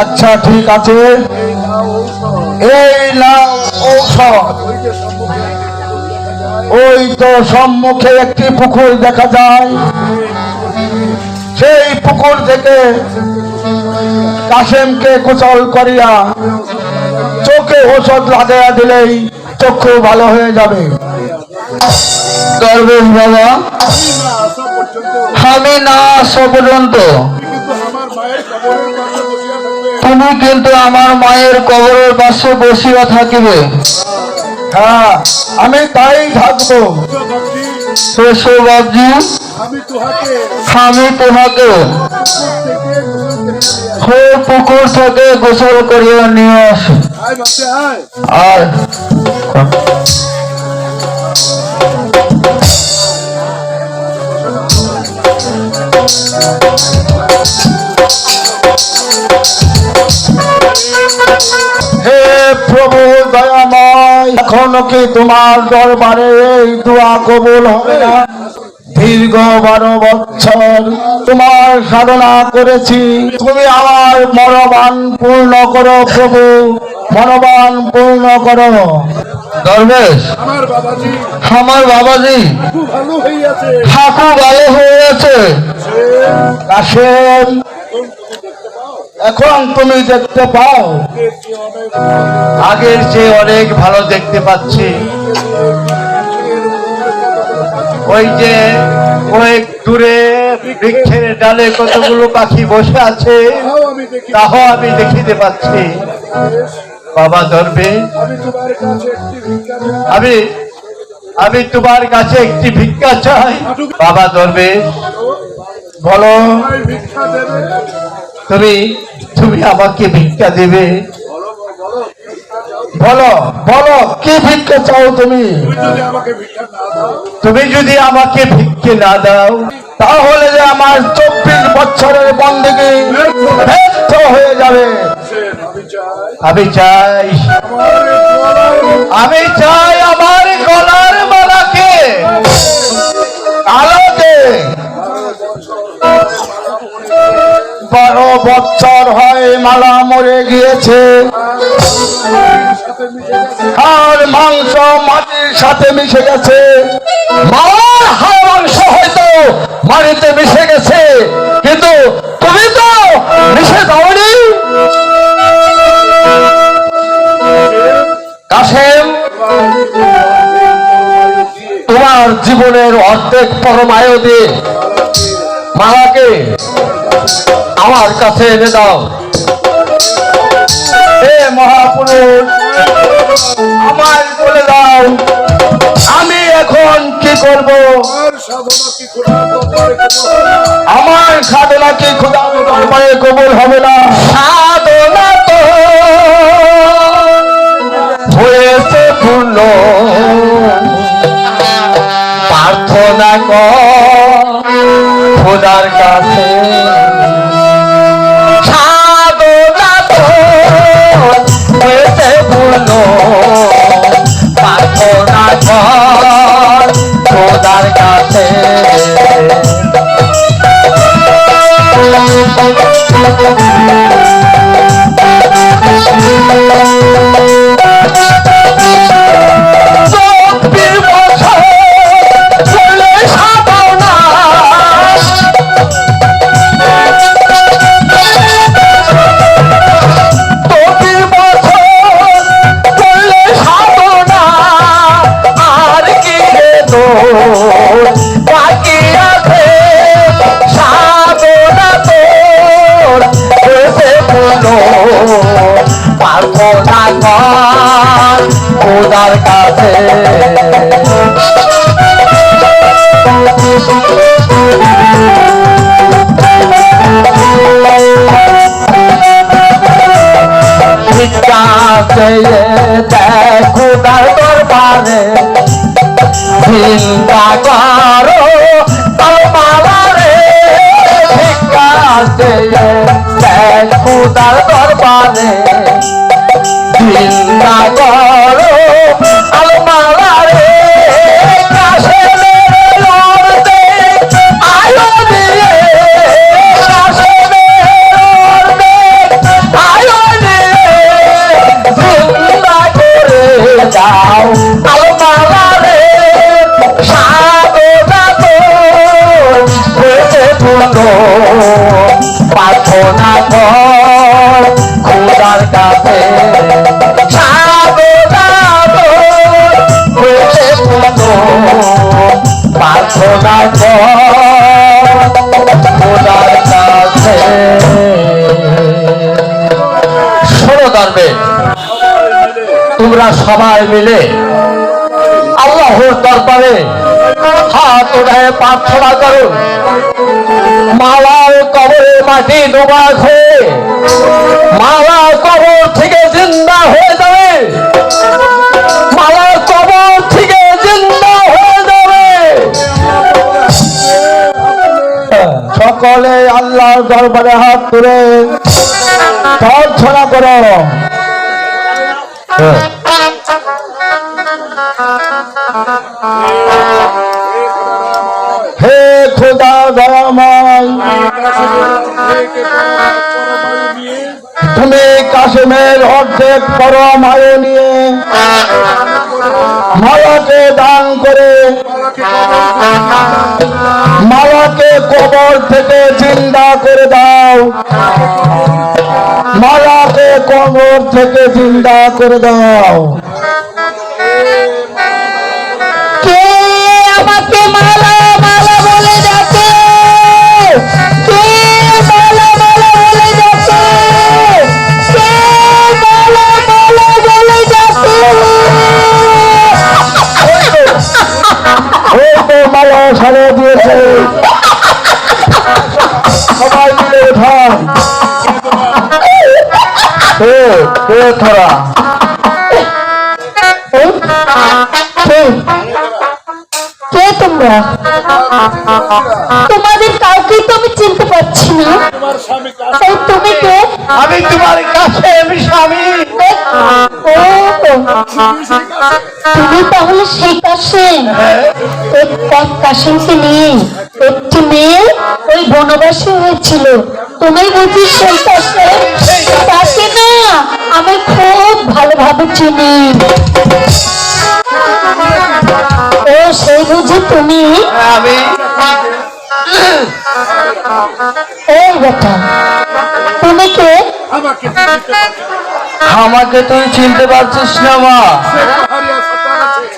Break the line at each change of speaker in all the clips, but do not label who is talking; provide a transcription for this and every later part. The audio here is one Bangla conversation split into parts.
আচ্ছা ঠিক আছে। এই নাও ঔষধ। ওই তো সম্মুখে একটি পুকুর দেখা যায়। সেই পুকুর থেকে কাশেমকে কুচল করিয়া চোখে ওষুধ লাগাইয়া দিলেই চক্ষু ভালো হয়ে যাবে।
বাবা আমি না আসা পর্যন্ত তুমি কিন্তু আমার মায়ের কবরের পাশে বসিয়া থাকিবে।
হ্যাঁ আমি তাই থাকব।
শেষো বাবজি
আমি
তোমাকে পুকুর থেকে গোসল করিয়া নিয়ে আসি।
আয় বাচ্চা আয়।
আর
হে প্রভু দয়াময় এখনও কি তোমার দরবারে এই দোয়া কবুল হবে না? দীর্ঘ বারো বছর তোমার সাধনা করেছি। তুমি আমার মনোবান পূর্ণ করো প্রভু মনোবান পূর্ণ করো।
দরবেশ
আমার বাবাজি। ভালো
ঠাকুর ভালো হয়েছে
কাশেম এখন তুমি দেখতে পাও।
আগের চেয়ে অনেক ভালো দেখতে পাচ্ছি। ওই যে ওই দূরে বৃক্ষের ডালে কতগুলো পাখি বসে আছে
তাও আমি
দেখিতে পাচ্ছি। বাবা ধরবে।
আমি।
আমি তোমার কাছে একটি ভিক্ষা চাই। বাবা ধরবে।
বলো
তুমি তুমি আমাকে ভিক্ষা দেবে।
বলো বলো, কি ভিক্ষা চাও তুমি?
তুমি যদি আমাকে ভিক্ষা না দাও,
তাহলে যে আমার চব্বিশ বছরের বন্দীকে ব্যর্থ হয়ে যাবে।
আমি চাই
আমি চাই
মালা মরে গিয়েছে। আর মাংস মাটির সাথে মিশে গেছে। মার হাড় মাংস হয়তো মাটিতে মিশে গেছে, কিন্তু তুমি তো মিশে যাওনি। কাশেম, তোমার জীবনের অর্ধেক পরমায়ু দিয়ে মালাকে আমার কাছে এনে দাও। হে মহাপুরুষ আমায় বলে দাও আমি এখন কি করব। আমার সাধনা কি খোদা দরবারে কবুল হবে না। সাধনা তো হয়েছে পূর্ণ। প্রার্থনা কর। খোদার কাছে। খোদার কাছে। চব্বিশ করো রে ভিক্ষা দেয় খোদার খোদার কাছে
প্রার্থনা খোদার কাছে। শোনো ধর্মে তোমরা সবাই মিলে আল্লাহর দরবারে হাত উঠায় প্রার্থনা করো। মালার কবরে মাটি ডোবা হয়ে মালা কবর থেকে জিন্দা হয়ে যাবে। মালার কবর থেকে জিন্দা হয়ে যাবে। সকলে আল্লাহর দরবারে হাত তুলে প্রার্থনা করো। হে খোদা দয়াময় তুমি কাশ্মীর অর্ধেক পরমায়ু নিয়ে। মালাকে দান করে মালাকে কবর থেকে জিন্দা করে দাও। মালাকে কবর থেকে জিন্দা করে দাও।
মালা
সারা দিয়েছে। সবাই মিলে উঠান
কে তোমরা? তোমাদের কাউকে তো আমি চিনতে পারছি না। তুমি কে?
আমি তোমার কাছে আমি স্বামী।
ও তুমি তাহলে সেই কাশেম এক এক নিয়ে একটি মেয়ে ওই বনবাসী হয়েছিল। তুমি বুঝি সেই তাকে না আমি খুব ভালোভাবে চিনি। ও সেই বুঝি তুমি? এই বেটা তুমি কে?
আমাকে। দিতে পারছে
আমাকে তুই চিনতে পারছিস না মা।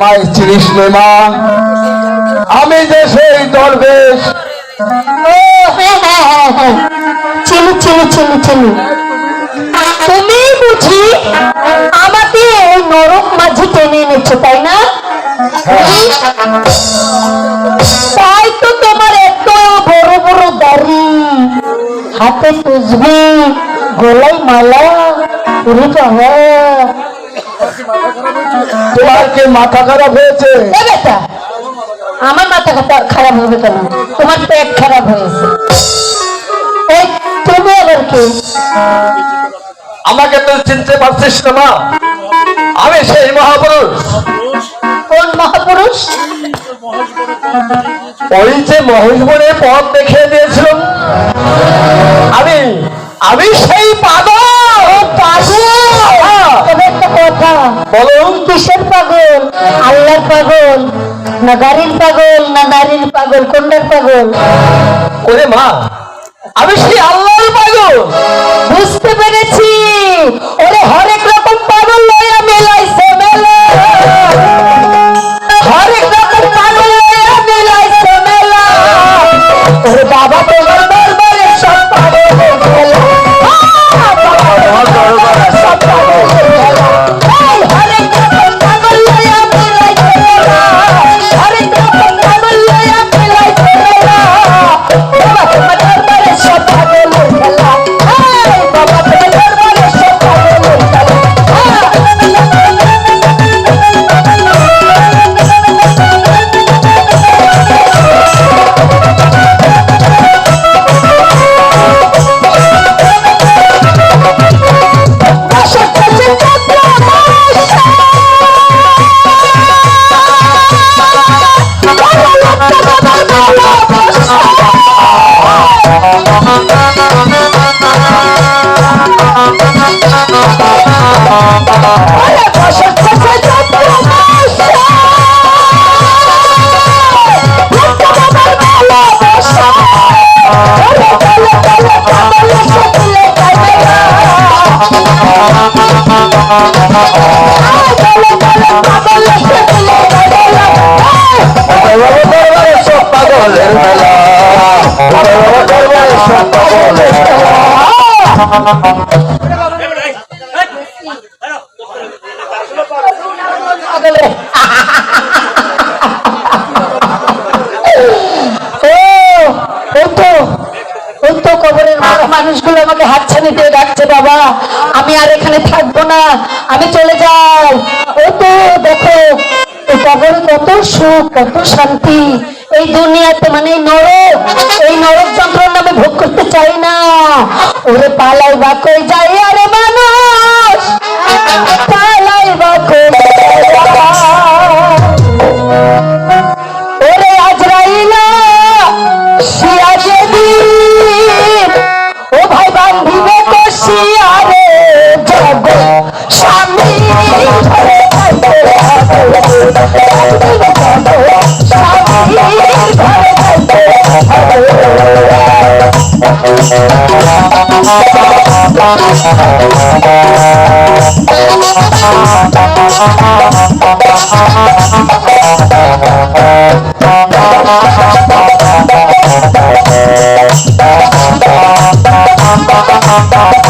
আমার চিনিস মা, আমি যে সেই দরবেশ।
হ্যাঁ হ্যাঁ হ্যাঁ হ্যাঁ চিনি চিনি চিনি চিনি তুমি বুঝি আমাকে ওই নরক মাঝে টেনে এনেছো, তাই না? তাই তো তোমার এত বড় বড় দাড়ি। হাতে তুজবি গলায় মালা, উড়ে বাবা
তোমার কি মাথা খারাপ হয়েছে।
আমার মাথা খারাপ হবে কেন? তোমার পেট খারাপ হয়েছে। এই তুমি আবার কি?
আমাকে তুই চিনতে পারছিস না মা। আমি সেই মহাপুরুষ।
কোন মহাপুরুষ?
ওই যে মহেশবনে পথ দেখিয়ে দিয়েছিল। আমি আমি সেই পাগল
তবে একটা কথা
বলুন
কিসের পাগল আল্লাহর পাগল না গাড়ির পাগল না নারীর পাগল কোনটার পাগল?
ওরে মা আমি সেই আল্লাহর পাগল।
বুঝতে পেরেছি।
কবরের
মানুষগুলো আমাকে হাতছানি দিয়ে ডাকছে বাবা। আমি আর এখানে থাকব না। আমি চলে যাই ও তো দেখো কবরে কত সুখ, কত শান্তি। এই দুনিয়াতে মানে এই নরক এই নরক যন্ত্রণা আমি ভোগ করতে চাই না। ওরে পালাই বা কই যাই আরে মানুষ?
Bye.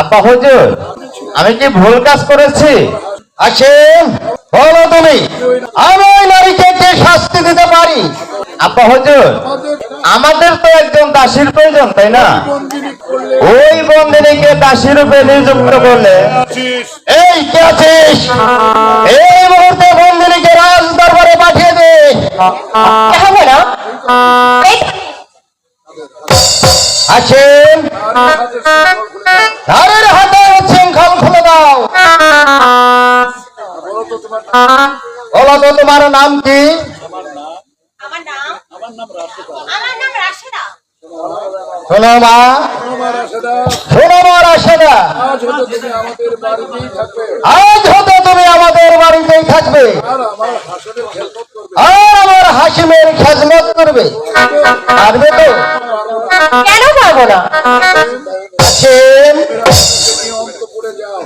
আব্বা হুজুর, আমি কি ভুল কাজ করেছি? আসেন বলো তুমি, আমি নারীকে কি শাস্তি দিতে পারি? আব্বা হুজুর, আমাদের তো একজন দাসীর প্রয়োজন, তাই না? ওই বন্দিনীকে দাসী রূপে নিযুক্ত করলে এই, কে আছিস? এই মুহূর্তে বন্দিনীকে রাজ দরবারে পাঠিয়ে দে।
হবে না
আসেন নারীর হাতে শৃঙ্খল খুলে দাও।
বলো তো তোমার
নাম কি? শোনো মা। শোনো মা রাশেদা।
আজ হতে তুমি আমাদের বাড়িতেই থাকবে। আর আমার
হাসিমের খেজমত করবে। পারবে তো?
কেন পারব না?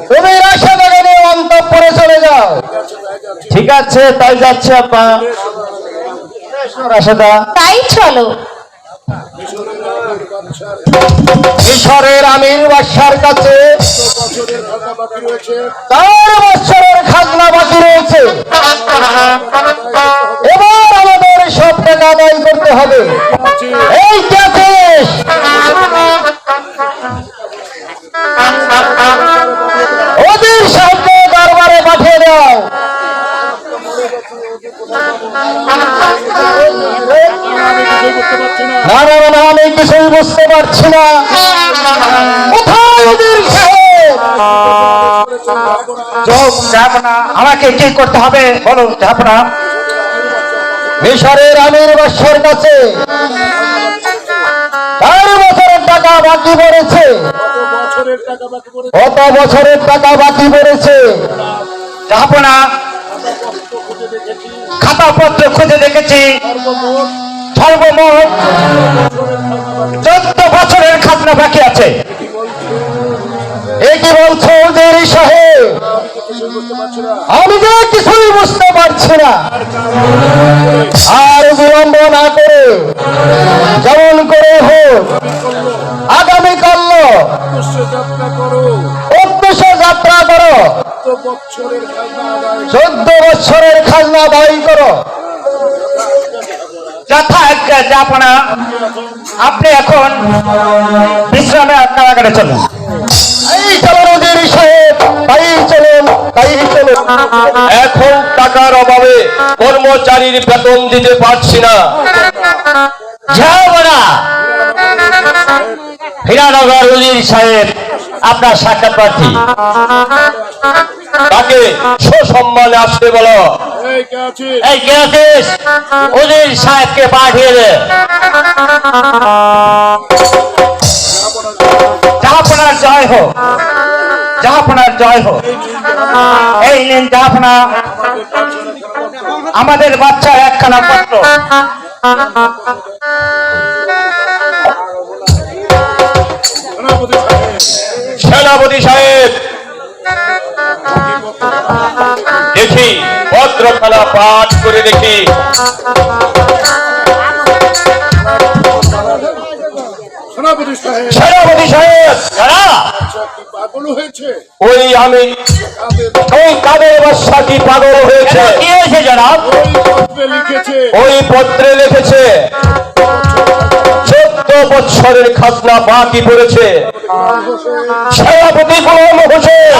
তুমি
রাশা অন্তঃপুরে চলে যাও। ঠিক আছে তাই যাচ্ছে আপা। রাশেদা
তাই চলো।
মিশরের আমির বাদশার কাছে। চার বছরের খাজনা বাকি রয়েছে। এবার আমাদের সব টাকা আদায় করতে হবে। এই ক্যাফেস ওদের সাহায্যে দরবারে পাঠিয়ে দাও। না না না, কিছুই বুঝতে পারছি না কোথায় ওদের আমাকে কি করতে হবে বলো যাব না মিশরের আমির বাদশার কাছে চার বছরের টাকা বাকি পড়েছে কত বছরের টাকা বাকি পড়েছে? যাব না
খুঁজে দেখেছি।
খাতা পত্র খুঁজে দেখেছি
সর্বমোট
চোদ্দ বছরের খাজনা বাকি আছে। এ কি বলছো উজির সাহেব আমি যে কিছুই বুঝতে পারছি না। আর বিলম্ব না করে যেমন করে হোক আগামীকাল
অবশ্যই যাত্রা করো।
চোদ্দ বছরের খাজনা দায়ী করো।
যথা যাপনা আপনি এখন বিশ্রামে চলুন।
এখন টাকার অভাবে কর্মচারীর বেতন দিতে পারছি না।
যাও না হীরানগর উজির সাহেব আপনার সাক্ষাৎ প্রার্থী।
তাকে সসম্মানে আসতে বলো।
এই কে
আছিস? উজির সাহেবকে পাঠিয়ে দে।
জাহাপনার জয় হোক জাহাপনার জয় হোক। এই নিন জাহাপনা আমাদের বাচ্চার একখানা পত্র।
সেনাপতি সাহেব।
দেখি পত্রখানা পাঠ করে দেখি।
সেনাপতি সাহেব।
সেনাপতি সাহেব
দাঁড়া।
কি পাগল হয়েছে।
ওই আমি। ওই কাদের বাচ্চা কি পাগল হয়েছে?
কি হয়েছে জনাব?
ওই পত্রে লিখেছে।
চোদ্দ বছরের খাজনা বাকি পড়েছে? সেনাপতি গোলাম হোসেন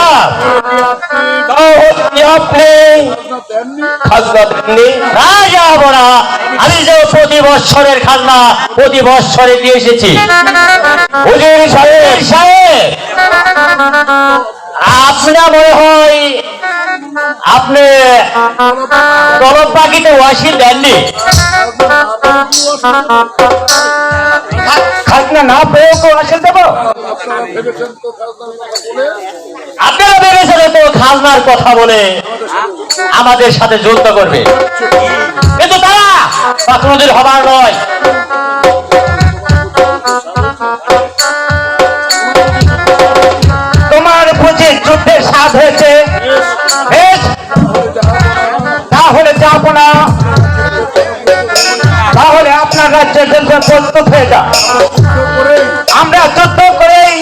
আপনি
খাজনা দেননি
খাজনা দেননি?
না যাব না আমি যে প্রতি বৎসরের খাজনা প্রতি বৎসরে দিয়ে এসেছি। আপনার মনে হয় আপনি তলব পাখিতে ওয়াসি দেননি?
খাজনা না পেয়েও তো আসে দেবো?
আপনারা ভেবেছেন তো খাজনার কথা বলে
আমাদের সাথে যুদ্ধ করবে। কিন্তু তারা হবার নয়।
তোমার বুঝি যুদ্ধের স্বাদ হয়েছে। তাহলে যাব না। তাহলে আপনার রাজ্যের জন্য প্রস্তুত হয়ে যা আমরা যুদ্ধ করেই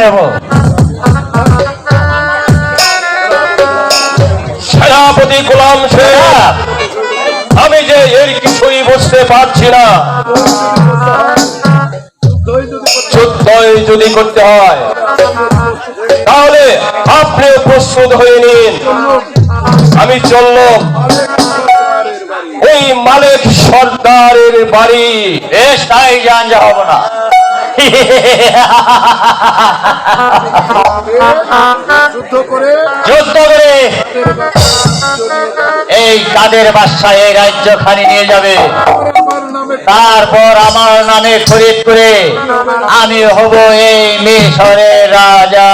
নেব।
সেনাপতি গোলাম আমি যে এর কিছুই বুঝতে পারছি না।
যুদ্ধই যদি করতে
হয়, তাহলে আপনি প্রস্তুত হয়ে নিন। আমি চললাম। ওই মালিক সর্দারের বাড়ি।
বেশ যান যা হব না।
যুদ্ধ করে
যুদ্ধ করে এই কাদের বাদশা এই রাজ্য খানি নিয়ে যাবে। তারপর আমার নামে খরিদ করে আমি হব এই মিশরের রাজা।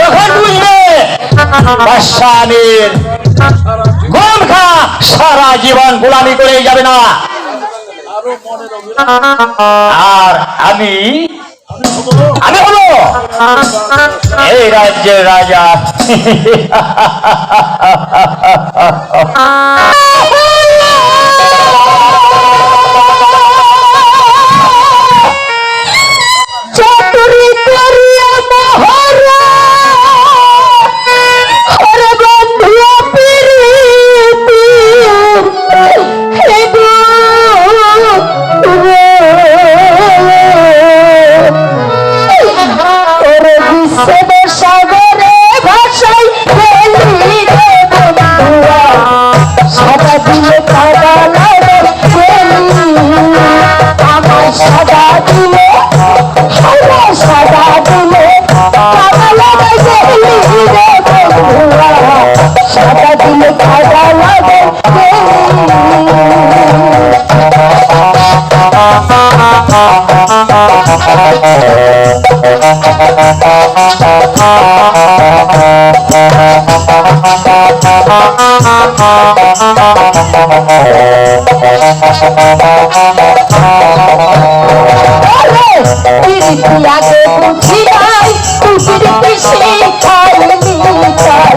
তখন বুঝবে বাদশা আমির। গোলাম খা, সারা জীবন গোলামি করেই যাবে না। আরও আমি? আমি হলো? এই রাজ্যের রাজা।
আগে বুঝি নাই তুই প্রীতি শিখাইলি চাই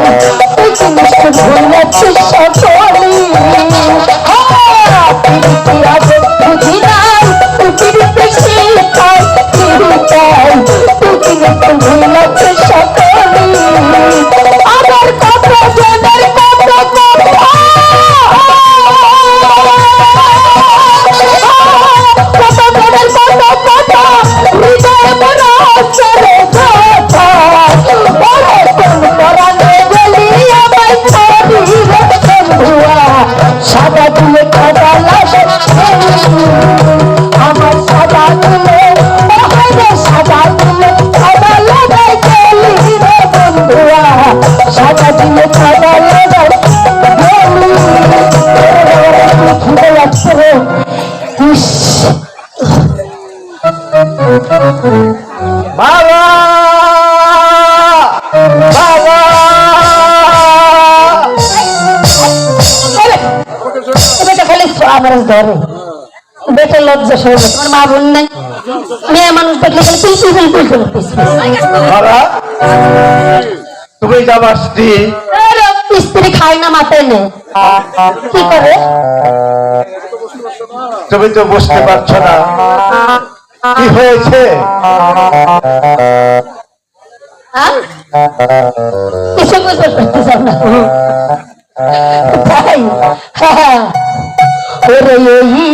তুই জিনিস ভুলেছিস সকলি সাদা দিলে খাদা লাগে বেটা তোমার মা বোন নাই। মেয়ে মানুষ দেখলে খালি পিস পিস পিস পিস
বাবা তুমি যাবার স্ত্রী।
স্ত্রী খায় না মাথায় কি করে?
তুমি তো বুঝতে পারছ না। কি হয়েছে?
হ্যাঁ? কিছু বুঝতে পারতেছ না। তাই হ্যাঁ। ওরে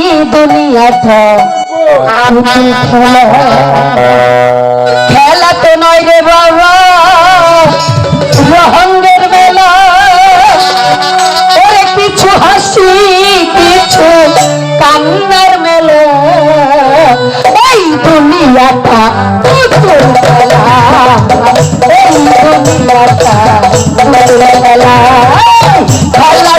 এই দুনিয়াটা খেলা খেলা তো নয় রে বাবা, রহঙ্গের মেলা ওরে কিছু হাসি কিছু কান্নার মেলা। এই দুনিয়াটা খেলা। এই দুনিয়াটা খেলা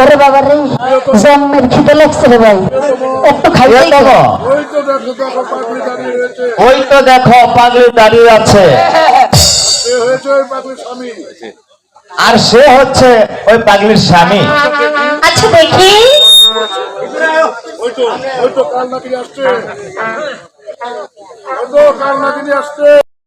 ওরে বাবা রে জন্মের খিদে লাগছে রে ভাই। একটু খাই
এ দেখো।
ওই তো দেখো পাগলি দাঁড়িয়ে
আছে। আর সে হচ্ছে ওই পাগলির স্বামী।
আচ্ছা দেখি।
ওই তো ওই তো কাল নাকি আসছে। কাল নাকি আসছে।